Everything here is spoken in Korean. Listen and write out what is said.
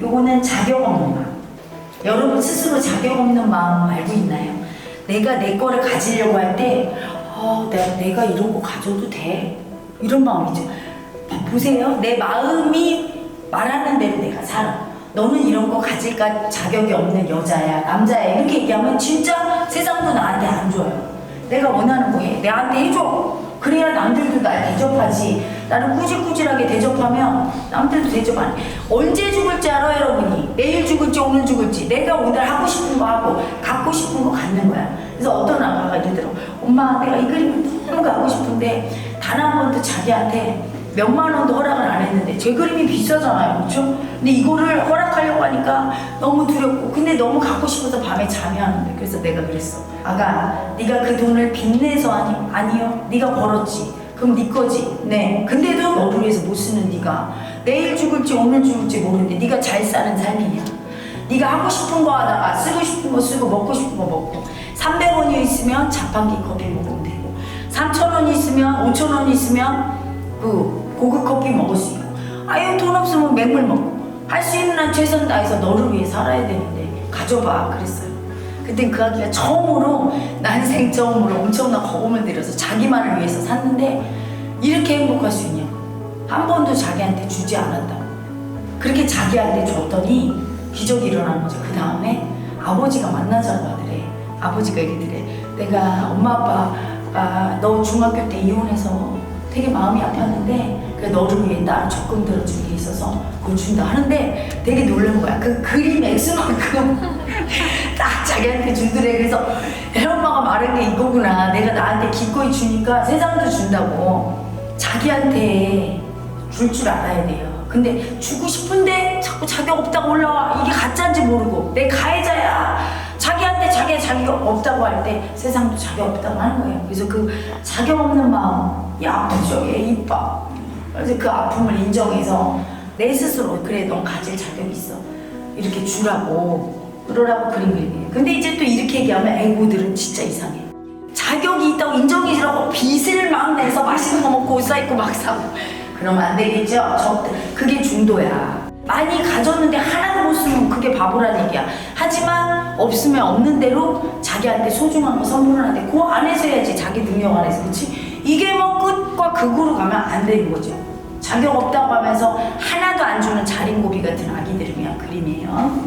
요거는 자격 없는 마음. 여러분 스스로 자격 없는 마음 알고 있나요? 내가 내 거를 가지려고 할 때, 어, 내가, 내가 이런 거 가져도 돼. 이런 마음이죠. 봐, 보세요. 내 마음이 말하는 대로 내가 살아. 너는 이런 거 가질까 자격이 없는 여자야, 남자야. 이렇게 얘기하면 진짜 세상도 나한테 안 줘요. 내가 원하는 거 해. 내한테 해줘. 그래야 남들도 날 대접하지. 나를 꾸질꾸질하게 대접하면 남들도 대접 안 해. 언제 죽을지 알아, 여러분이? 내일 죽을지, 오늘 죽을지. 내가 오늘 하고 싶은 거 하고, 갖고 싶은 거 갖는 거야. 그래서 어떤 아빠가 이러더라고. 엄마, 내가 이 그림을 너무 갖고 싶은데, 단 한 번도 자기한테 몇만 원도 허락을 안 했는데, 제 그림이 비싸잖아요. 그렇죠? 근데 이거를 허락하려고 하니까 너무 두렵고, 근데 너무 갖고 싶어서 밤에 잠이 안 오는데. 그래서 내가 그랬어. 아가, 네가 그 돈을 빚내서 아니, 아니요. 네가 벌었지. 그럼 네 거지. 네. 근데도 너를 위해서 못 쓰는 네가 내일 죽을지 오늘 죽을지 모르는데 네가 잘 사는 삶이냐. 네가 하고 싶은 거 하다가 쓰고 싶은 거 쓰고 먹고 싶은 거 먹고 300원이 있으면 자판기 커피 먹으면 되고 3,000원이 있으면 5,000원이 있으면 그 고급 커피 먹을 수 있고. 아유 돈 없으면 맹물 먹고. 할 수 있는 한 최선 다해서 너를 위해 살아야 되는데 가져봐. 그랬어요. 그때 그 아기가 처음으로 난생 처음으로 엄청난 거금을 들여서 자기만을 위해서 샀는데 이렇게 행복할 수 있냐고. 한 번도 자기한테 주지 않았다고. 그렇게 자기한테 줬더니 기적이 일어난 거죠. 그 다음에 아버지가 만나자고 하더래. 아버지가 이러더래. 내가 엄마 아빠가 너 중학교 때 이혼해서 되게 마음이 아팠는데 그래 너를 위해 딸 적금 들어준 게 있어서 그걸 준다 하는데 되게 놀란 거야. 그 그림 액수만큼 딱 자기한테 주더래. 그래서 애 엄마가 말한 게 이거구나. 내가 나한테 기꺼이 주니까 세상도 준다고 자기한테 줄 줄 알아야 돼요. 근데 주고 싶은데 자꾸 자격 없다고 올라와. 이게 가짜인지 모르고. 내 가해자야 자기 자격 없다고 할 때 세상도 자격 없다고 하는 거예요 그래서 그 자격 없는 마음 이 아프죠 얘 이뻐 그래서 그 아픔을 인정해서 내 스스로 그래 넌 가질 자격이 있어 이렇게 주라고 그러라고 그린 그림이에요. 근데 이제 또 이렇게 얘기하면 애고들은 진짜 이상해. 자격이 있다고 인정해주라고 빚을 막 내서 맛있는 거 먹고 옷 사입고 막 사고 그러면 안 되겠죠? 저 그게 중도야. 많이 가졌는데 하나도 못 쓰면 그게 바보란 얘기야. 하지만 없으면 없는 대로 자기한테 소중한 거 선물하는데 그 안에서 해야지 자기 능력 안에서 그렇지? 이게 뭐 끝과 극으로 가면 안 되는 거죠. 자격 없다고 하면서 하나도 안 주는 자린고비 같은 아기들을 위한 그림이에요.